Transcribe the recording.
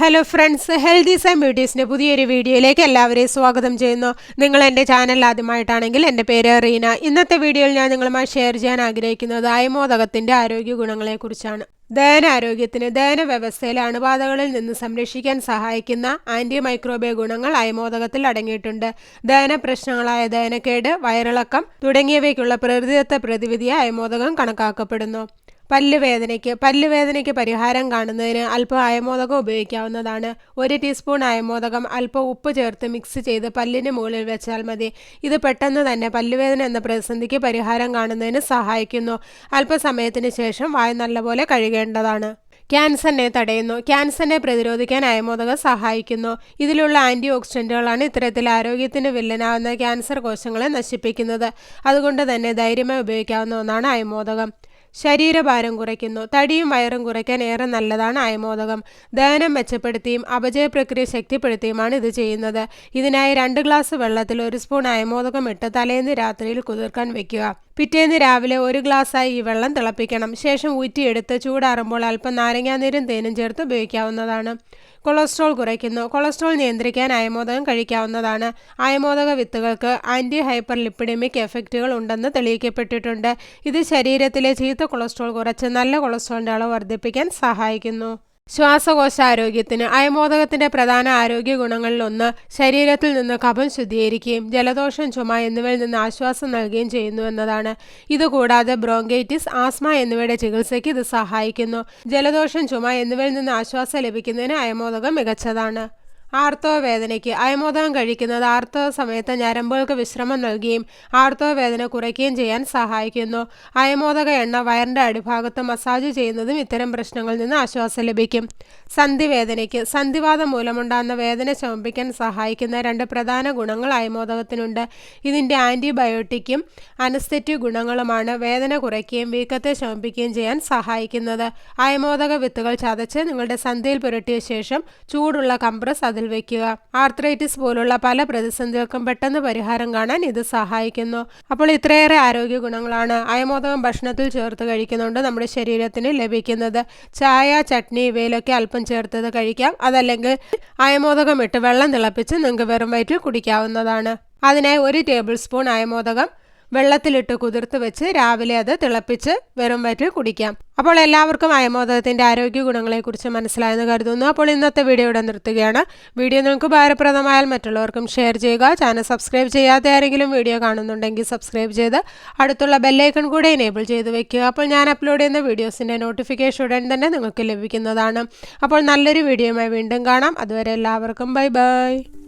Hello friends healthy and ബ്യൂട്ടീസിന്റെ പുതിയൊരു വീഡിയോയിലേക്ക് എല്ലാവരെയും സ്വാഗതം ചെയ്യുന്നു. നിങ്ങൾ എന്റെ ചാനൽ ആദ്യമായിട്ടാണെങ്കിൽ എന്റെ പേര് റീന. ഇന്നത്തെ വീഡിയോയിൽ ഞാൻ നിങ്ങളുമായി ഷെയർ ചെയ്യാൻ ആഗ്രഹിക്കുന്നത് അയമോദകത്തിന്റെ ആരോഗ്യ ഗുണങ്ങളെക്കുറിച്ചാണ്. ദഹന ആരോഗ്യത്തിന് ദഹന വ്യവസ്ഥയിലെ അണുബാധകളിൽ നിന്ന് സംരക്ഷിക്കാൻ സഹായിക്കുന്ന ആന്റി മൈക്രോബിയ ഗുണങ്ങൾ അയമോദകത്തിൽ അടങ്ങിയിട്ടുണ്ട്. ദഹന പ്രശ്നങ്ങളായ ദഹനക്കേട് വയറിളക്കം തുടങ്ങിയവയ്ക്കുള്ള പ്രകൃതിദത്ത പ്രതിവിധിയെ അയമോദകം കണക്കാക്കപ്പെടുന്നു. പല്ലുവേദനയ്ക്ക് പല്ലുവേദനയ്ക്ക് പരിഹാരം കാണുന്നതിന് അല്പം അയമോദകം ഉപയോഗിക്കാവുന്നതാണ്. ഒരു ടീസ്പൂൺ അയമോദകം അല്പം ഉപ്പ് ചേർത്ത് മിക്സ് ചെയ്ത് പല്ലിന് മുകളിൽ വെച്ചാൽ മതി. ഇത് പെട്ടെന്ന് തന്നെ പല്ലുവേദന എന്ന പ്രതിസന്ധിക്ക് പരിഹാരം കാണുന്നതിന് സഹായിക്കുന്നു. അല്പസമയത്തിന് ശേഷം വായ നല്ലപോലെ കഴുകേണ്ടതാണ്. ക്യാൻസറിനെ തടയുന്നു. ക്യാൻസറിനെ പ്രതിരോധിക്കാൻ അയമോദകം സഹായിക്കുന്നു. ഇതിലുള്ള ആന്റി ഓക്സിഡന്റുകളാണ് ഇത്തരത്തിൽ ആരോഗ്യത്തിന് വില്ലനാവുന്ന ക്യാൻസർ കോശങ്ങളെ നശിപ്പിക്കുന്നത്. അതുകൊണ്ട് തന്നെ ധൈര്യമായി ഉപയോഗിക്കാവുന്ന ഒന്നാണ് അയമോദകം. ശരീരഭാരം കുറയ്ക്കുന്നു. തടിയും വയറും കുറയ്ക്കാൻ ഏറെ നല്ലതാണ് അയമോദകം. ദഹനം മെച്ചപ്പെടുത്തിയും അപചയ പ്രക്രിയ ശക്തിപ്പെടുത്തിയുമാണ് ഇത് ചെയ്യുന്നത്. ഇതിനായി രണ്ട് ഗ്ലാസ് വെള്ളത്തിൽ ഒരു സ്പൂൺ അയമോദകം ഇട്ട് തലേന്ന് രാത്രിയിൽ കുതിർക്കാൻ വെക്കുക. പിറ്റേന്ന് രാവിലെ ഒരു ഗ്ലാസ്സായി ഈ വെള്ളം തിളപ്പിക്കണം. ശേഷം ഊറ്റിയെടുത്ത് ചൂടാറുമ്പോൾ അല്പം നാരങ്ങാനീരും തേനും ചേർത്ത് ഉപയോഗിക്കാവുന്നതാണ്. കൊളസ്ട്രോൾ കുറയ്ക്കുന്നു. കൊളസ്ട്രോൾ നിയന്ത്രിക്കാൻ അയമോദകം കഴിക്കാവുന്നതാണ്. അയമോദക വിത്തുകൾക്ക് ആന്റി ഹൈപ്പർ ലിപ്പിഡമിക് എഫക്റ്റുകൾ ഉണ്ടെന്ന് തെളിയിക്കപ്പെട്ടിട്ടുണ്ട്. ഇത് ശരീരത്തിലെ ചീത്ത കൊളസ്ട്രോൾ കുറച്ച് നല്ല കൊളസ്ട്രോളിന്റെ അളവ് വർദ്ധിപ്പിക്കാൻ സഹായിക്കുന്നു. ശ്വാസകോശ ആരോഗ്യത്തിന് അയമോദകത്തിന്റെ പ്രധാന ആരോഗ്യ ഗുണങ്ങളിലൊന്ന് ശരീരത്തിൽ നിന്ന് കഫം ശുദ്ധീകരിക്കുകയും ജലദോഷം ചുമ എന്നിവയിൽ നിന്ന് ആശ്വാസം നൽകുകയും ചെയ്യുന്നു എന്നതാണ്. ഇതുകൂടാതെ ബ്രോങ്കൈറ്റിസ് ആസ്മ എന്നിവയുടെ ചികിത്സയ്ക്ക് ഇത് സഹായിക്കുന്നു. ജലദോഷം ചുമ എന്നിവയിൽ നിന്ന് ആശ്വാസം ലഭിക്കുന്നതിന് അയമോദകം മികച്ചതാണ്. ആർത്തവ വേദനയ്ക്ക് അയമോദകം കഴിക്കുന്നത് ആർത്തവ സമയത്ത് ഞരമ്പുകൾക്ക് വിശ്രമം നൽകുകയും ആർത്തവ വേദന കുറയ്ക്കുകയും ചെയ്യാൻ സഹായിക്കുന്നു. അയമോദക എണ്ണ വയറിന്റെ അടിഭാഗത്ത് മസാജ് ചെയ്യുന്നതും ഇത്തരം പ്രശ്നങ്ങളിൽ നിന്ന് ആശ്വാസം ലഭിക്കും. സന്ധിവേദനയ്ക്ക് സന്ധിവാദം മൂലമുണ്ടാകുന്ന വേദന ശമിപ്പിക്കാൻ സഹായിക്കുന്ന രണ്ട് പ്രധാന ഗുണങ്ങൾ അയമോദകത്തിനുണ്ട്. ഇതിന്റെ ആന്റിബയോട്ടിക്കും അനസ്തെറ്റിക് ഗുണങ്ങളുമാണ് വേദന കുറയ്ക്കുകയും വീക്കത്തെ ശമിപ്പിക്കുകയും ചെയ്യാൻ സഹായിക്കുന്നത്. അയമോദക വിത്തുകൾ ചതച്ച് നിങ്ങളുടെ സന്ധിയിൽ പുരട്ടിയ ശേഷം ചൂടുള്ള കംപ്രസ് അതിൽ വയ്ക്കുക ആർത്രൈറ്റിസ് പോലുള്ള പല പ്രതിസന്ധികൾക്കും പെട്ടെന്ന് പരിഹാരം കാണാൻ ഇത് സഹായിക്കുന്നു. അപ്പോൾ ഇത്രയേറെ ആരോഗ്യ ഗുണങ്ങളാണ് അയമോദകം ഭക്ഷണത്തിൽ ചേർത്ത് കഴിക്കുന്നുണ്ട് നമ്മുടെ ശരീരത്തിന് ലഭിക്കുന്നത്. ചായ ചട്നി ഇവയിലൊക്കെ അല്പം ചേർത്തത് കഴിക്കാം. അതല്ലെങ്കിൽ അയമോദകം ഇട്ട് വെള്ളം തിളപ്പിച്ച് നിങ്ങൾക്ക് വെറും വയറ്റിൽ കുടിക്കാവുന്നതാണ്. അതിനായി ഒരു ടേബിൾ സ്പൂൺ അയമോദകം വെള്ളത്തിലിട്ട് കുതിർത്ത് വെച്ച് രാവിലെ അത് തിളപ്പിച്ച് വെറും വയറ്റിൽ കുടിക്കാം. അപ്പോൾ എല്ലാവർക്കും അയമോദകത്തിന്റെ ആരോഗ്യ ഗുണങ്ങളെക്കുറിച്ച് മനസ്സിലായെന്ന് കരുതുന്നു. അപ്പോൾ ഇന്നത്തെ വീഡിയോ ഇവിടെ നിർത്തുകയാണ്. വീഡിയോ നിങ്ങൾക്ക് ഭാരപ്രദമായാൽ മറ്റുള്ളവർക്കും ഷെയർ ചെയ്യുക. ചാനൽ സബ്സ്ക്രൈബ് ചെയ്യാതെ ആരെങ്കിലും വീഡിയോ കാണുന്നുണ്ടെങ്കിൽ സബ്സ്ക്രൈബ് ചെയ്ത് അടുത്തുള്ള ബെല്ലൈക്കൺ കൂടെ എനേബിൾ ചെയ്ത് വെക്കുക. അപ്പോൾ ഞാൻ അപ്ലോഡ് ചെയ്യുന്ന വീഡിയോസിന്റെ നോട്ടിഫിക്കേഷൻ ഉടൻ തന്നെ നിങ്ങൾക്ക് ലഭിക്കുന്നതാണ്. അപ്പോൾ നല്ലൊരു വീഡിയോയുമായി വീണ്ടും കാണാം. അതുവരെ എല്ലാവർക്കും ബൈ ബൈ